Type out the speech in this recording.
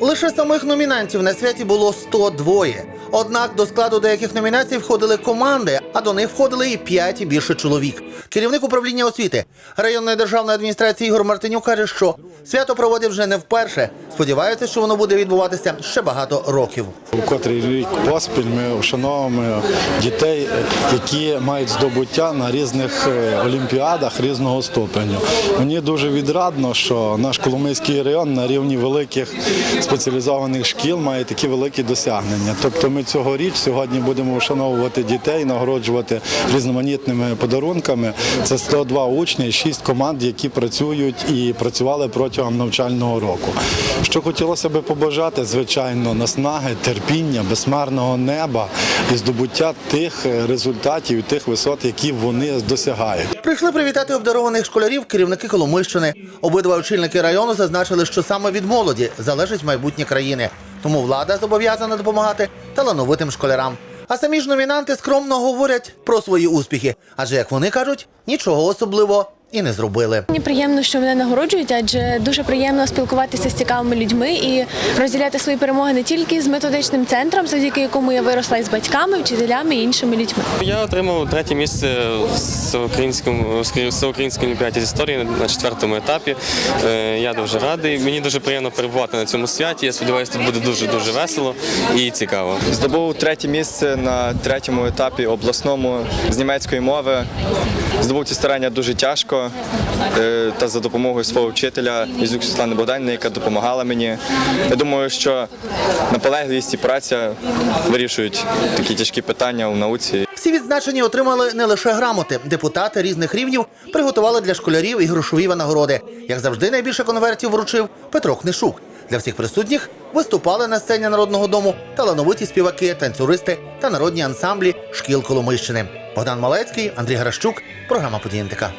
Лише самих номінантів на святі було 102. Однак до складу деяких номінацій входили команди, а до них входили і 5 і більше чоловік. Керівник управління освіти районної державної адміністрації Ігор Мартинюк каже, що свято проводять вже не вперше. Сподіваються, що воно буде відбуватися ще багато років. У котрий рік поспіль ми вшановуємо дітей, які мають здобуття на різних е, олімпіадах різного ступеню. Мені дуже відрадно, що наш Коломийський район на рівні великих спеціалізованих шкіл має такі великі досягнення. Тобто ми цьогоріч сьогодні будемо вшановувати дітей, нагороджувати різноманітними подарунками. Це 102 учні, 6 команд, які працюють і працювали протягом навчального року. Що хотілося би побажати, звичайно, наснаги, терпіння, безмарного неба і здобуття тих результатів, тих висот, які вони досягають. Прийшли привітати обдарованих школярів керівники Коломийщини. Обидва очільники району зазначили, що саме від молоді залежить майбутнє країни. Тому влада зобов'язана допомагати талановитим школярам. А самі ж номінанти скромно говорять про свої успіхи, адже як вони кажуть, нічого особливого і не зробили. Мені приємно, що мене нагороджують, адже дуже приємно спілкуватися з цікавими людьми і розділяти свої перемоги не тільки з методичним центром, завдяки якому я виросла і з батьками, вчителями і іншими людьми. Я отримав третє місце в всеукраїнському олімпіаді з історії на четвертому етапі. Е, Я дуже радий. Мені дуже приємно перебувати на цьому святі. Я сподіваюся, тут буде дуже дуже весело і цікаво. Здобув третє місце на третьому етапі обласному з німецької мови. Здобув ці старання дуже тяжко е, та за допомогою свого вчителя Ізюк Світлани Богданівни, яка допомагала мені. Я думаю, що наполегливість і праця вирішують такі тяжкі питання у науці. Всі відзначені отримали не лише грамоти. Депутати різних рівнів приготували для школярів і грошові нагороди. Як завжди, найбільше конвертів вручив Петро Книшук. Для всіх присутніх виступали на сцені народного дому талановиті співаки, танцюристи та народні ансамблі шкіл Коломийщини. Богдан Малецький, Андрій Гращук, програма «Події НТК».